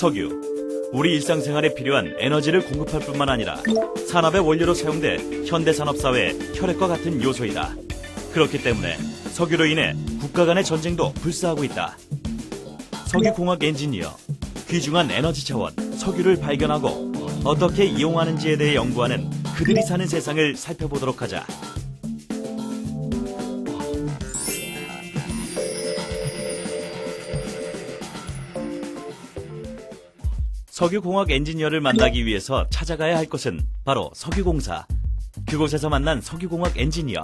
석유. 우리 일상생활에 필요한 에너지를 공급할 뿐만 아니라 산업의 원료로 사용돼 현대 산업 사회의 혈액과 같은 요소이다. 그렇기 때문에 석유로 인해 국가 간의 전쟁도 불사하고 있다. 석유공학 엔지니어, 귀중한 에너지 차원, 석유를 발견하고 어떻게 이용하는지에 대해 연구하는 그들이 사는 세상을 살펴보도록 하자. 석유공학 엔지니어를 만나기 위해서 찾아가야 할 곳은 바로 석유공사. 그곳에서 만난 석유공학 엔지니어.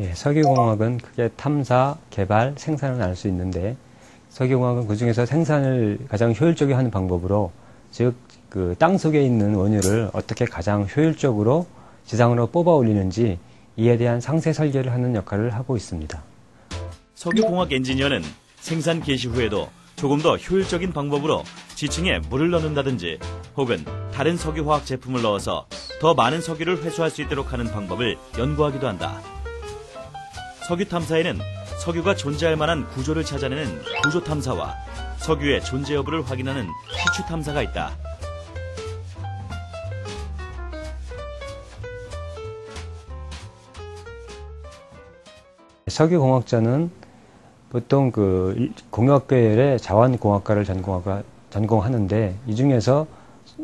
예, 석유공학은 크게 탐사, 개발, 생산을 알 수 있는데 석유공학은 그 중에서 생산을 가장 효율적이게 하는 방법으로 즉 그 땅 속에 있는 원유를 어떻게 가장 효율적으로 지상으로 뽑아 올리는지 이에 대한 상세 설계를 하는 역할을 하고 있습니다. 석유공학 엔지니어는 생산 개시 후에도 조금 더 효율적인 방법으로 지층에 물을 넣는다든지 혹은 다른 석유화학 제품을 넣어서 더 많은 석유를 회수할 수 있도록 하는 방법을 연구하기도 한다. 석유 탐사에는 석유가 존재할 만한 구조를 찾아내는 구조 탐사와 석유의 존재 여부를 확인하는 시추 탐사가 있다. 석유공학자는 보통 그 일- 공학계열의 자원공학과를 전공하가, 전공하는데 이 중에서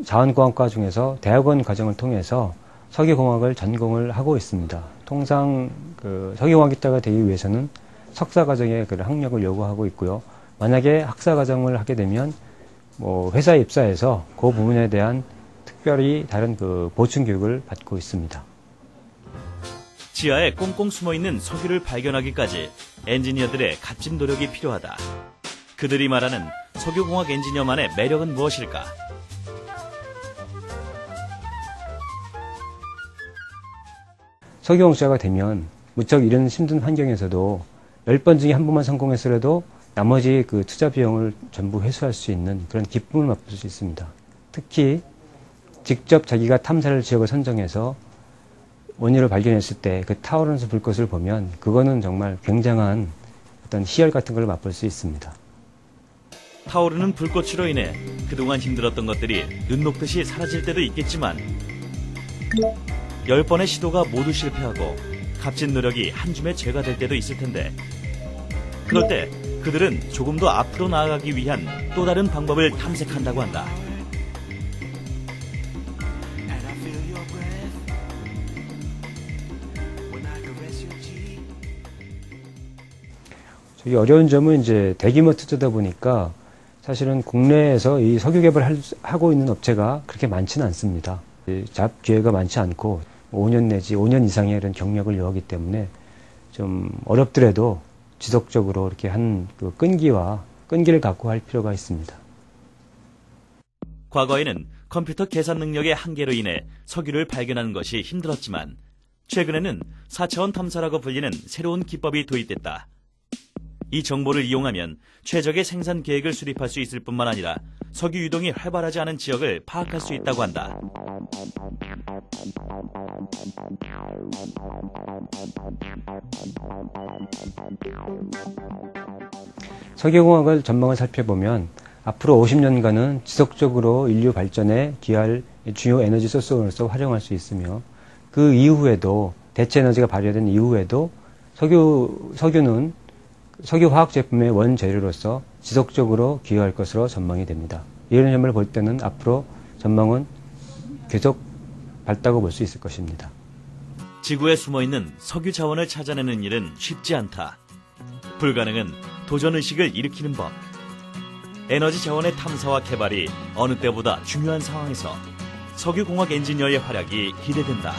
자원공학과 중에서 대학원 과정을 통해서 석유공학을 전공을 하고 있습니다. 통상 그 석유공학이자가 되기 위해서는 석사 과정의 그 학력을 요구하고 있고요. 만약에 학사 과정을 하게 되면 뭐 회사에 입사해서 그 부분에 대한 특별히 다른 그 보충 교육을 받고 있습니다. 지하에 꽁꽁 숨어 있는 석유를 발견하기까지 엔지니어들의 값진 노력이 필요하다. 그들이 말하는 석유공학 엔지니어만의 매력은 무엇일까? 석유공학자가 되면 무척 이런 힘든 환경에서도 10번 중에 한 번만 성공했으라도 나머지 그 투자 비용을 전부 회수할 수 있는 그런 기쁨을 맛볼 수 있습니다. 특히 직접 자기가 탐사를 지역을 선정해서 원유를 발견했을 때 그 타오르는 불꽃을 보면 그거는 정말 굉장한 어떤 희열 같은 걸 맛볼 수 있습니다. 타오르는 불꽃으로 인해 그동안 힘들었던 것들이 눈 녹듯이 사라질 때도 있겠지만 열 번의 시도가 모두 실패하고 값진 노력이 한 줌의 죄가 될 때도 있을 텐데 그럴 때 그들은 조금 더 앞으로 나아가기 위한 또 다른 방법을 탐색한다고 한다. 저기 어려운 점은 이제 대규모 투자다 보니까 사실은 국내에서 이 석유 개발을 하고 있는 업체가 그렇게 많지는 않습니다. 이잡 기회가 많지 않고 5년 내지 5년 이상의 이런 경력을 요하기 때문에 좀 어렵더라도 지속적으로 이렇게 한 그 끈기와 끈기를 갖고 할 필요가 있습니다. 과거에는 컴퓨터 계산 능력의 한계로 인해 석유를 발견하는 것이 힘들었지만 최근에는 4차원 탐사라고 불리는 새로운 기법이 도입됐다. 이 정보를 이용하면 최적의 생산 계획을 수립할 수 있을 뿐만 아니라 석유 유동이 활발하지 않은 지역을 파악할 수 있다고 한다. 석유공학을 전망을 살펴보면 앞으로 50년간은 지속적으로 인류 발전에 기여할 주요 에너지 소스로서 활용할 수 있으며 그 이후에도 대체 에너지가 발효된 이후에도 석유 석유는 석유 화학 제품의 원재료로서 지속적으로 기여할 것으로 전망이 됩니다. 이런 점을 볼 때는 앞으로 전망은 계속 밝다고 볼 수 있을 것입니다. 지구에 숨어 있는 석유 자원을 찾아내는 일은 쉽지 않다. 불가능은 도전 의식을 일으키는 법. 에너지 자원의 탐사와 개발이 어느 때보다 중요한 상황에서 석유공학 엔지니어의 활약이 기대된다.